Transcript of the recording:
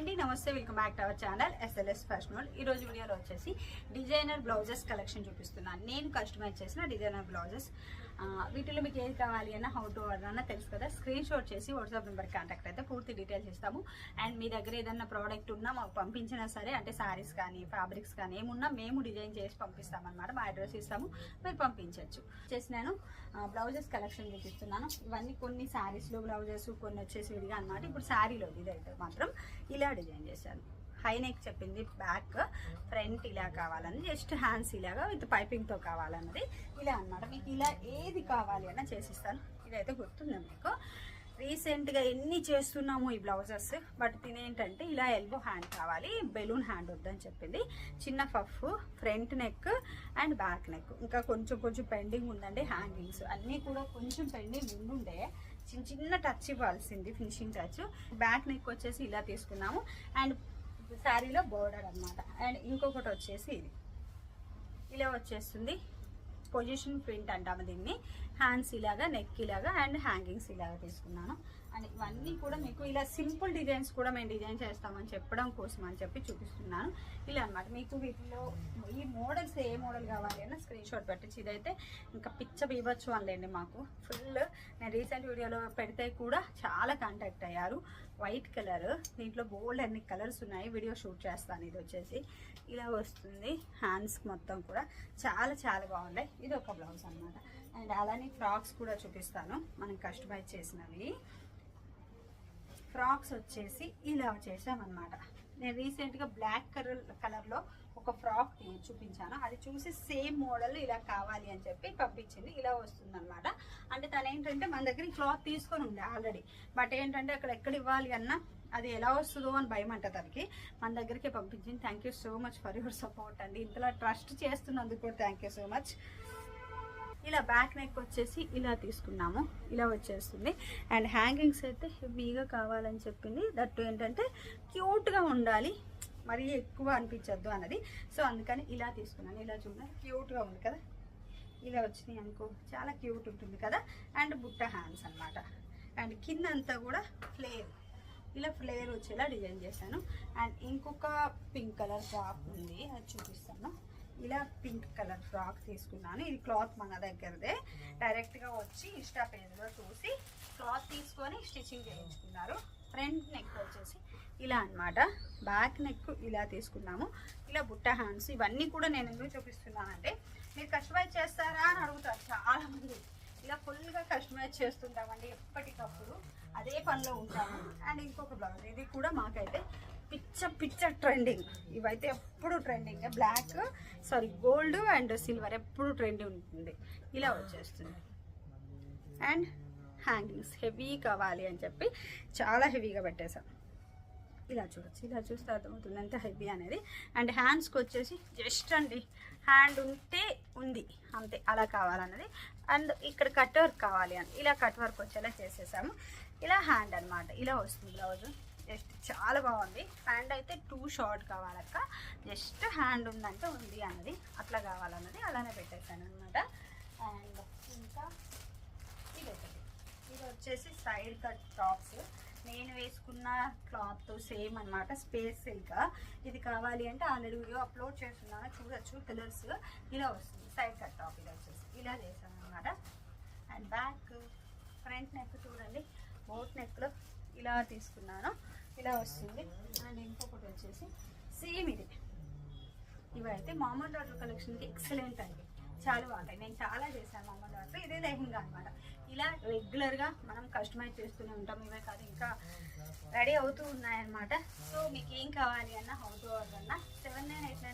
అండి నమస్తే welcome back to our channel SLS fashion world ఈ రోజు వీడియోలో వచ్చేసి డిజైనర్ బ్లౌజెస్ కలెక్షన్ చూపిస్తున్నాను. నేను కస్టమైజ్ చేసిన డిజైనర్ బ్లౌజెస్. వీటిలో మీకు ఏది కావాలి అన్న హౌ టు ఆర్డర్ అన్న తెలుసు కదా? స్క్రీన్ షాట్ చేసి వాట్సాప్ నెంబర్ కాంటాక్ట్ అయితే పూర్తి డీటెయిల్స్ ఇస్తాము. అండ్ మీ దగ్గర ఏదన్నా ప్రోడక్ట్ ఉన్నా మాకు పంపించినా సరే అంటే సారీస్ కానీ ఫ్యాబ్రిక్స్ కానీ ఏమున్నా మేము డిజైన్ చేసి పంపిస్తామన్నమాట. మా అడ్రస్ ఇస్తాము. మీరు పంపించవచ్చు వచ్చేసి నేను బ్లౌజెస్ కలెక్షన్ చూపిస్తున్నాను. ఇవన్నీ కొన్ని శారీస్లో బ్లౌజెస్ కొన్ని వచ్చేసి విడిగా అనమాట ఇప్పుడు శారీలో ఇదైతే మాత్రం ఇలా డిజైన్ చేశాను. హై నెక్ చెప్పింది బ్యాక్ ఫ్రంట్ ఇలా కావాలని జస్ట్ హ్యాండ్స్ ఇలాగా విత్ పైపింగ్తో కావాలన్నది ఇలా అన్నమాట. మీకు ఇలా ఏది కావాలి అన్న చేసిస్తాను. ఇదైతే గుర్తుంది మీకు? రీసెంట్గా ఎన్ని చేస్తున్నాము ఈ బ్లౌజెస్ బట్ తినేంటంటే ఇలా ఎల్బో హ్యాండ్ కావాలి బెలూన్ హ్యాండ్ వద్దని చెప్పింది. చిన్న puff front neck and back neck ఇంకా కొంచెం కొంచెం పెండింగ్ ఉందండి హ్యాంగింగ్స్ అన్నీ కూడా కొంచెం పెండింగ్ ఉండుండే చిన్న చిన్న టచ్ ఇవ్వాల్సింది ఫినిషింగ్ టచ్ బ్యాక్ నెక్ వచ్చేసి ఇలా తీసుకున్నాము. అండ్ శారీలో బోర్డర్ అన్నమాట. అండ్ ఇంకొకటి వచ్చేసి ఇది. ఇలా వచ్చేస్తుంది. పొజిషన్ ప్రింట్ అంటాము దీన్ని. హ్యాండ్స్ ఇలాగా నెక్ ఇలాగా అండ్ హ్యాంగింగ్స్ ఇలాగా తీసుకున్నాను. అండ్ ఇవన్నీ కూడా మీకు ఇలా సింపుల్ డిజైన్స్ కూడా మేము డిజైన్ చేస్తామని చెప్పడం కోసం అని చెప్పి చూపిస్తున్నాను. ఇలా అన్నమాట. మీకు వీటిలో ఈ మోడల్స్ ఏ మోడల్ కావాలి అన్న స్క్రీన్ షాట్ పెట్టచ్చు. ఇదైతే ఇంకా పిచ్చ బీవచ్చు అనలేండి మాకు. ఫుల్ నేను రీసెంట్ వీడియోలో పెడితే కూడా చాలా కాంటాక్ట్ అయ్యారు. వైట్ కలర్ దీంట్లో బోల్డ్ అన్ని కలర్స్ ఉన్నాయి. వీడియో షూట్ చేస్తాను. ఇది వచ్చేసి ఇలా వస్తుంది. హ్యాండ్స్ మొత్తం కూడా చాలా చాలా బాగున్నాయి. ఇది ఒక బ్లౌజ్ అనమాట అండ్ అలానే ఫ్రాక్స్ కూడా చూపిస్తాను. మనం కస్టమైజ్ చేసినవి. ఫ్రాక్స్ వచ్చేసి ఇలా చేసామన్నమాట నేను రీసెంట్గా బ్లాక్ కలర్ కలర్లో ఒక ఫ్రాక్ చూపించాను. అది చూసి సేమ్ మోడల్ ఇలా కావాలి అని చెప్పి పంపించింది. ఇలా వస్తుంది అనమాట అంటే తను ఏంటంటే మన దగ్గర క్లాత్ తీసుకొని ఉండే ఆల్రెడీ. బట్ ఏంటంటే అక్కడ ఎక్కడ ఇవ్వాలి అన్నా అది ఎలా వస్తుందో అని భయం అంట తనకి. మన దగ్గరికి పంపించింది. Thank you so much for your support అండి. ఇంతలా ట్రస్ట్ చేస్తున్నందుకు కూడా థ్యాంక్ యూ సో మచ్ ఇలా బ్యాక్ నెక్ వచ్చేసి ఇలా తీసుకున్నాము. ఇలా వచ్చేస్తుంది. అండ్ హ్యాంగింగ్స్ అయితే హెవీగా కావాలని చెప్పింది. దట్టు ఏంటంటే క్యూట్గా ఉండాలి. మరీ ఎక్కువ అనిపించద్దు అన్నది. సో అందుకని ఇలా తీసుకున్నాను. ఇలా చూడండి. క్యూట్గా ఉంది కదా? ఇలా వచ్చినాయి అనుకో. చాలా క్యూట్ ఉంటుంది కదా? అండ్ బుట్ట హ్యాండ్స్ అన్నమాట. అండ్ కింద అంతా కూడా ఫ్లేర్. ఇలా ఫ్లేర్ వచ్చేలా డిజైన్ చేశాను. అండ్ ఇంకొక పింక్ కలర్ ఫ్రాక్ ఉంది. అది చూపిస్తాను. ఇలా పింక్ కలర్ ఫ్రాక్ తీసుకున్నాను. ఇది క్లాత్ మన దగ్గరదే. డైరెక్ట్గా వచ్చి ఇన్స్టా పేజ్లో చూసి క్లాత్ తీసుకొని స్టిచ్చింగ్ చేయించుకున్నారు. ఫ్రంట్ నెక్ వచ్చేసి ఇలా అన్నమాట. బ్యాక్ నెక్ ఇలా తీసుకున్నాము. ఇలా బుట్ట హ్యాండ్స్ ఇవన్నీ కూడా నేను ఎందుకు చూపిస్తున్నానంటే మీరు కస్టమైజ్ చేస్తారా అని అడుగుతారు చాలా మంది ఇలా ఫుల్గా కస్టమైజ్ చేస్తుంటామండి ఎప్పటికప్పుడు. అదే పనిలో ఉంటాము. అండ్ ఇంకొక బ్లౌజ్. ఇది కూడా మాకైతే పిచ్చ పిచ్చ ట్రెండింగ్. ఇవైతే ఎప్పుడు trending. Black sari gold and silver ఎప్పుడు ట్రెండింగ్ ఉంటుంది. ఇలా వచ్చేస్తుంది. అండ్ హ్యాంగింగ్స్ హెవీ కావాలి అని చెప్పి చాలా హెవీగా పెట్టేశాం. ఇలా చూడొచ్చు. ఇలా చూస్తే అర్థమవుతుంది ఎంత హెవీ అనేది. అండ్ హ్యాండ్స్కి వచ్చేసి జస్ట్ అండి హ్యాండ్ ఉంటే ఉంది. అంతే అలా కావాలన్నది. అండ్ ఇక్కడ కట్ వర్క్ కావాలి అని. ఇలా కట్ వర్క్ వచ్చేలా చేసేసాము. ఇలా హ్యాండ్ అన్నమాట. ఇలా వస్తుంది బ్లౌజ్. జస్ట్ చాలా బాగుంది. హ్యాండ్ అయితే టూ షార్ట్ కావాలక్క. జస్ట్ హ్యాండ్ ఉందంటే ఉంది అన్నది. అట్లా కావాలన్నది అలానే పెట్టేశాను అనమాట అండ్ ఇంకా ఇది ఒకటి. ఇది వచ్చేసి సైడ్ కట్ టాప్స్. నేను వేసుకున్న క్లాత్ సేమ్ అన్నమాట. Space silk. ఇది కావాలి అంటే ఆల్రెడీ వీడియో అప్లోడ్ చేస్తున్నాను. చూడొచ్చు. కలర్స్ ఇలా వస్తుంది. సైడ్ కట్ టాప్ ఇలా వచ్చేసి ఇలా చేశాను అనమాట అండ్ బ్యాక్ ఫ్రంట్ నెక్ చూడండి. బోట్ నెక్లో ఇలా తీసుకున్నాను. ఇలా వస్తుంది. అండ్ ఇంకొకటి వచ్చేసి సేమ్ ఇది. ఇవైతే మామూలు డాటర్ కలెక్షన్కి ఎక్సలెంట్ అండి. చాలా బాగుంటాయి. నేను చాలా చేశాను మామూలు డాటర్ ఇదే లెహెంగా అనమాట ఇలా రెగ్యులర్గా మనం కస్టమైజ్ చేస్తూనే ఉంటాం. ఇవే కాదు ఇంకా రెడీ అవుతూ ఉన్నాయన్నమాట. సో మీకు ఏం కావాలి అన్న హౌ టు ఆర్డర్ అన్న సెవెన్ నైన్ ఎయిట్ నైన్